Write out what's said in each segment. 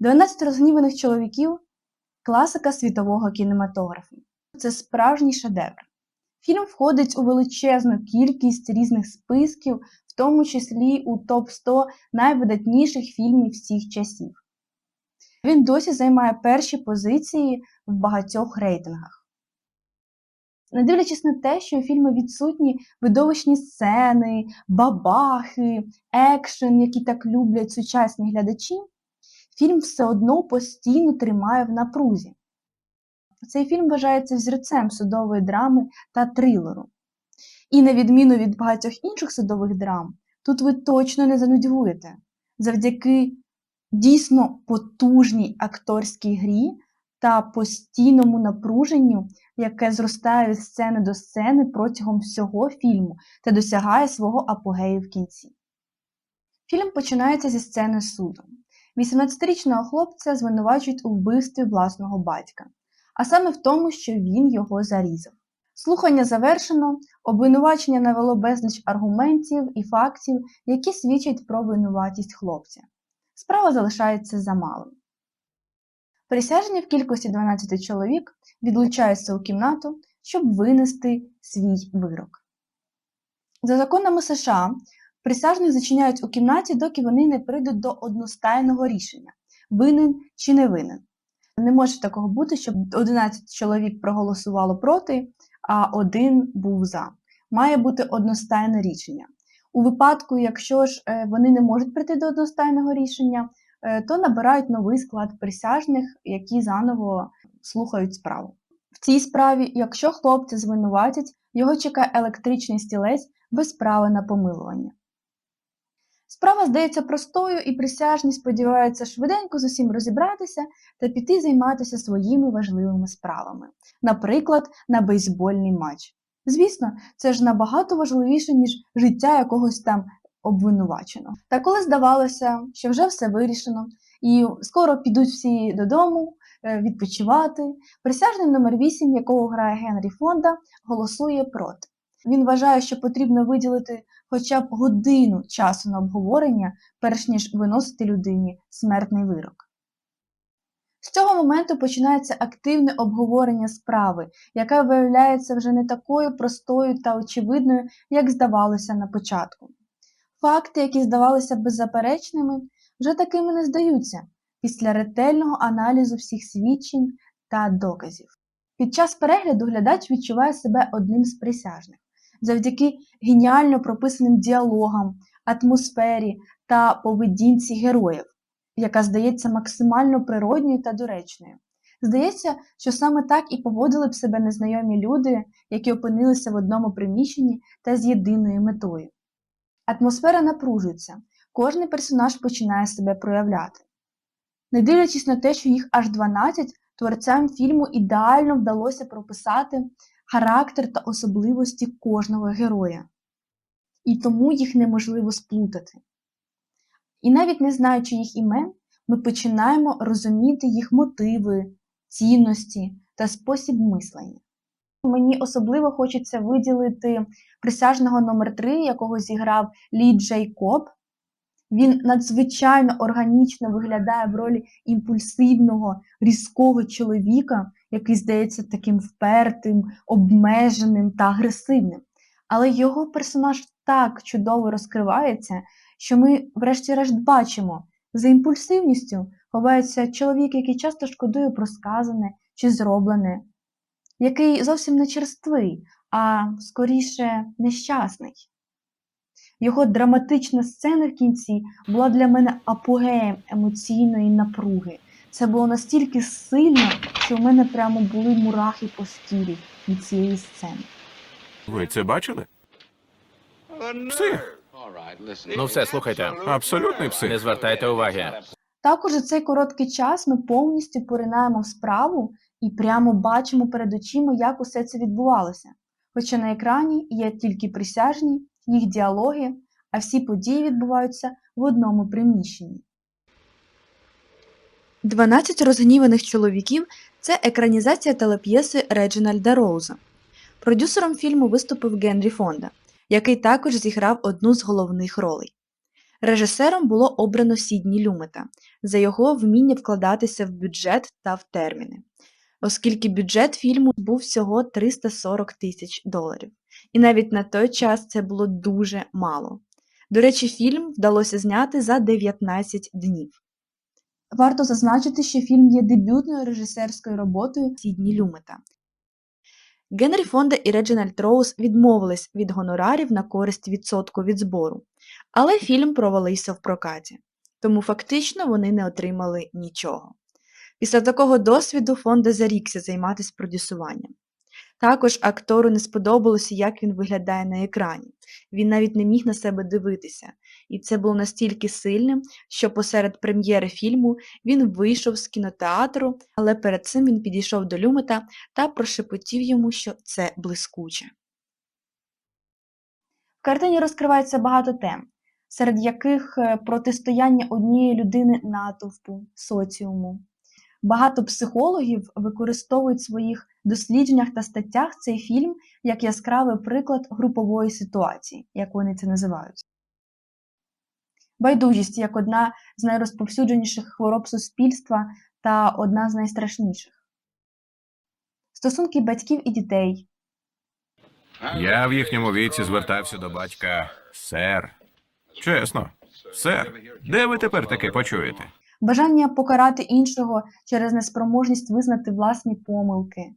12 розгніваних чоловіків класика світового кінематографу. Це справжній шедевр. Фільм входить у величезну кількість різних списків, в тому числі у топ-100 найвидатніших фільмів всіх часів. Він досі займає перші позиції в багатьох рейтингах. Не дивлячись на те, що у фільмі відсутні видовищні сцени, бабахи, екшен, які так люблять сучасні глядачі, фільм все одно постійно тримає в напрузі. Цей фільм вважається взірцем судової драми та трилеру. І на відміну від багатьох інших судових драм, тут ви точно не занудьгуєте. Завдяки дійсно потужній акторській грі та постійному напруженню, яке зростає від сцени до сцени протягом всього фільму та досягає свого апогею в кінці. Фільм починається зі сцени суду. 18-річного хлопця звинувачують у вбивстві власного батька, а саме в тому, що він його зарізав. Слухання завершено, обвинувачення навело безліч аргументів і фактів, які свідчать про винуватість хлопця. Справа залишається за малим. Присяжні в кількості 12 чоловік відлучаються у кімнату, щоб винести свій вирок. За законами США присяжних зачиняють у кімнаті, доки вони не прийдуть до одностайного рішення винен чи не винен. Не може такого бути, щоб 11 чоловік проголосувало проти, а один був за. Має бути одностайне рішення. У випадку, якщо ж е, вони не можуть прийти до одностайного рішення, е, то набирають новий склад присяжних, які заново слухають справу. В цій справі, якщо хлопця звинуватять, його чекає електричний стілець без права на помилування. Справа здається простою, і присяжні сподіваються швиденько з усім розібратися та піти займатися своїми важливими справами, наприклад, на бейсбольний матч. Звісно, це ж набагато важливіше, ніж життя якогось там обвинуваченого. Та коли здавалося, що вже все вирішено, і скоро підуть всі додому е, відпочивати, присяжний номер 8, якого грає Генрі Фонда, голосує проти. Він вважає, що потрібно виділити хоча б годину часу на обговорення, перш ніж виносити людині смертний вирок. З цього моменту починається активне обговорення справи, яка виявляється вже не такою простою та очевидною, як здавалося на початку. Факти, які здавалися беззаперечними, вже такими не здаються після ретельного аналізу всіх свідчень та доказів. Під час перегляду глядач відчуває себе одним з присяжних завдяки геніально прописаним діалогам, атмосфері та поведінці героїв, яка здається максимально природньою та доречною. Здається, що саме так і поводили б себе незнайомі люди, які опинилися в одному приміщенні та з єдиною метою. Атмосфера напружується, кожний персонаж починає себе проявляти. Не дивлячись на те, що їх аж 12, творцям фільму ідеально вдалося прописати характер та особливості кожного героя, і тому їх неможливо сплутати. І навіть не знаючи їх імен, ми починаємо розуміти їх мотиви, цінності та спосіб мислення. Мені особливо хочеться виділити присяжного номер 3 якого зіграв Лі Джей Коб. Він надзвичайно органічно виглядає в ролі імпульсивного, різкого чоловіка, який здається таким впертим, обмеженим та агресивним. Але його персонаж так чудово розкривається, що ми, врешті-решт, бачимо, за імпульсивністю ховається чоловік, який часто шкодує про сказане чи зроблене, який зовсім не черствий, а скоріше нещасний. Його драматична сцена в кінці була для мене апогеєм емоційної напруги. Це було настільки сильно, що в мене прямо були мурахи по шкірі від цієї сцени. Ви це бачили? Псих. Ну все, слухайте. Абсолютний Не звертайте уваги. Також за цей короткий час ми повністю поринаємо в справу і прямо бачимо перед очима, як усе це відбувалося. Хоча на екрані є тільки присяжні, їх діалоги, а всі події відбуваються в одному приміщенні. 12 розгніваних чоловіків це екранізація телеп'єси Реджинальда Роуза. Продюсером фільму виступив Генрі Фонда, який також зіграв одну з головних ролей. Режисером було обрано Сідні Люмета за його вміння вкладатися в бюджет та в терміни, оскільки бюджет фільму був всього 340 тисяч доларів. І навіть на той час це було дуже мало. До речі, фільм вдалося зняти за 19 днів. Варто зазначити, що фільм є дебютною режисерською роботою Сідні Люмета. Генрі Фонда і Реджинальд Роуз відмовились від гонорарів на користь відсотку від збору, але фільм провалився в прокаті, тому фактично вони не отримали нічого. Після такого досвіду Фонда зарікся займатися продюсуванням. Також актору не сподобалося, як він виглядає на екрані. Він навіть не міг на себе дивитися, і це було настільки сильним, що посеред прем'єри фільму він вийшов з кінотеатру, але перед цим він підійшов до Люмета та прошепотів йому, що це блискуче. В картині розкривається багато тем, серед яких е, протистояння однієї людини натовпу, соціуму. Багато психологів використовують в своїх дослідженнях та статтях цей фільм як яскравий приклад групової ситуації, як вони це називають. Байдужість як одна з найрозповсюдженіших хвороб суспільства та одна з найстрашніших. Стосунки батьків і дітей, Я в їхньому віці звертався до батька сер. Чесно, сер, де ви тепер таке почуєте? Бажання покарати іншого через неспроможність визнати власні помилки,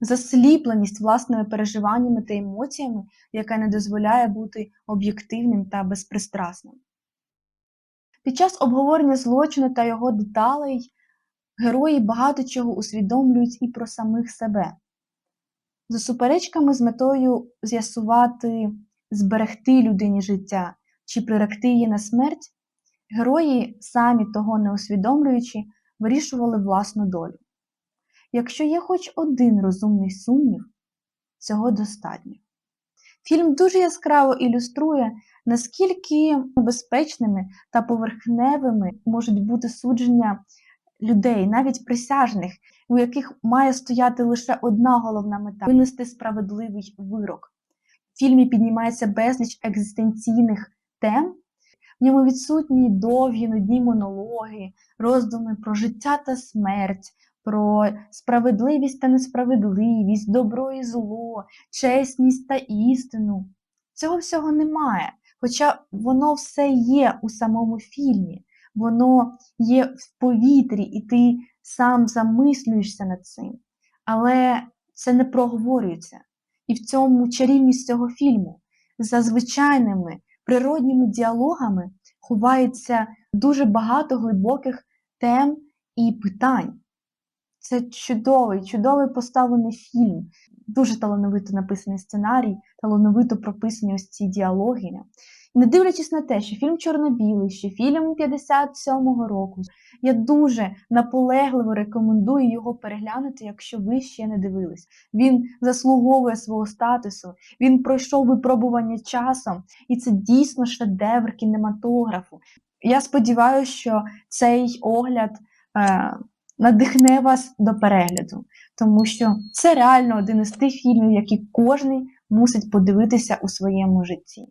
засліпленість власними переживаннями та емоціями, яка не дозволяє бути об'єктивним та безпристрасним. Під час обговорення злочину та його деталей герої багато чого усвідомлюють і про самих себе. За суперечками з метою з'ясувати, зберегти людині життя чи приректи її на смерть, Герої, самі того не усвідомлюючи, вирішували власну долю. Якщо є хоч один розумний сумнів, цього достатньо. Фільм дуже яскраво ілюструє, наскільки небезпечними та поверхневими можуть бути судження людей, навіть присяжних, у яких має стояти лише одна головна мета винести справедливий вирок. В фільмі піднімається безліч екзистенційних тем. В ньому відсутні довгі нудні монологи, роздуми про життя та смерть, про справедливість та несправедливість, добро і зло, чесність та істину. Цього всього немає. Хоча воно все є у самому фільмі, воно є в повітрі, і ти сам замислюєшся над цим. Але це не проговорюється. І в цьому чарівність цього фільму за звичайними природніми діалогами ховається дуже багато глибоких тем і питань. Це чудовий, чудовий поставлений фільм, дуже талановито написаний сценарій, талановито прописані ось ці діалоги. Не дивлячись на те, що фільм чорно-білий, що фільм 57-го року, я дуже наполегливо рекомендую його переглянути, якщо ви ще не дивились. Він заслуговує свого статусу, він пройшов випробування часом, і це дійсно шедевр кінематографу. Я сподіваюся, що цей огляд е, надихне вас до перегляду, тому що це реально один із тих фільмів, які кожен мусить подивитися у своєму житті.